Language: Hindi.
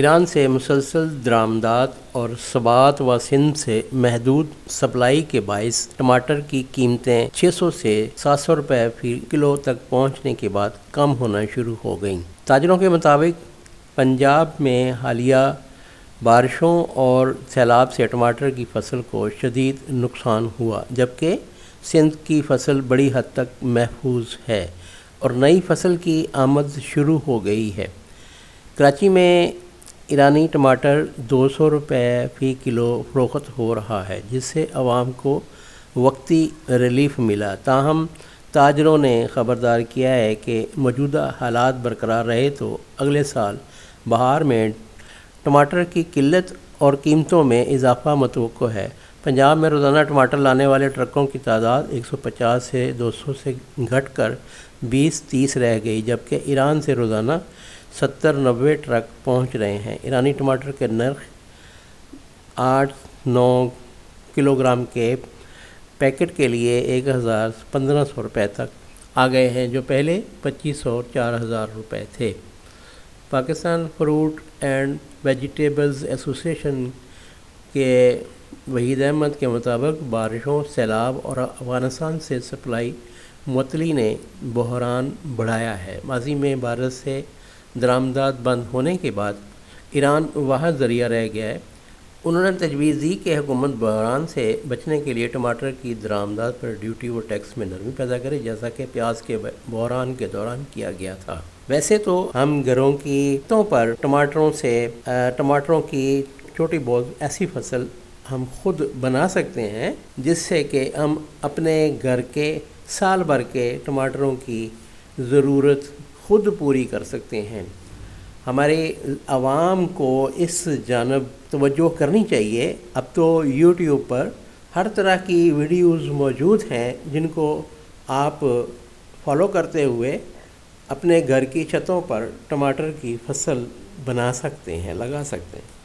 ईरान से मुसलसल दरामदात और सबात व सिंध से महदूद सप्लाई के बायस टमाटर की कीमतें 600 से 700 रुपए फ़ी किलो तक पहुँचने के बाद कम होना शुरू हो गईं। ताजरों के मुताबिक, पंजाब में हालिया बारिशों और सैलाब से टमाटर की फ़सल को शदीद नुकसान हुआ, जबकि सिंध की फ़सल बड़ी हद तक महफूज है और नई फ़सल की आमद शुरू हो गई है। कराची में ईरानी टमाटर दो सौ रुपये फ़ी किलो फ़रोख्त हो रहा है, जिससे आवाम को वक्ती रिलीफ मिला। ताहम ताजरों ने ख़बरदार किया है कि मौजूदा हालात बरकरार रहे तो अगले साल बहार में टमाटर की किल्लत और कीमतों में इजाफा मतवक़ है। पंजाब में रोज़ाना टमाटर लाने वाले ट्रकों की तादाद 150 से 200 से घटकर 20-30 रह गई, जबकि ईरान से रोज़ाना 70-90 ट्रक पहुँच रहे हैं। ईरानी टमाटर के नर्ख आठ नौ किलोग्राम के पैकेट के लिए एक हज़ार पंद्रह सौ रुपये तक आ गए हैं, जो पहले पच्चीस सौ चार हज़ार रुपये थे। Pakistan fruit and vegetables association के वहीद अहमद के मुताबिक बारिशों, सैलाब और अफ़गानिस्तान से सप्लाई मतली ने बहरान बढ़ाया है। माजी में भारत से दरामदात बंद होने के बाद ईरान वह ज़रिया रह गया है। उन्होंने तजवीज़ दी कि हुकूमत बहरान से बचने के लिए टमाटर की दरामदात पर ड्यूटी व टैक्स में नरमी पैदा करे, जैसा कि प्याज के बहरान के दौरान किया गया था। वैसे तो हम घरों की तो पर टमाटरों से टमाटरों की छोटी बहुत ऐसी फ़सल हम खुद बना सकते हैं, जिससे कि हम अपने घर के साल भर के टमाटरों की ज़रूरत खुद पूरी कर सकते हैं। हमारे आवाम को इस जानब तवज्जो करनी चाहिए। अब तो यूट्यूब पर हर तरह की वीडियोस मौजूद हैं जिनको आप फॉलो करते हुए अपने घर की छतों पर टमाटर की फ़सल बना सकते हैं, लगा सकते हैं।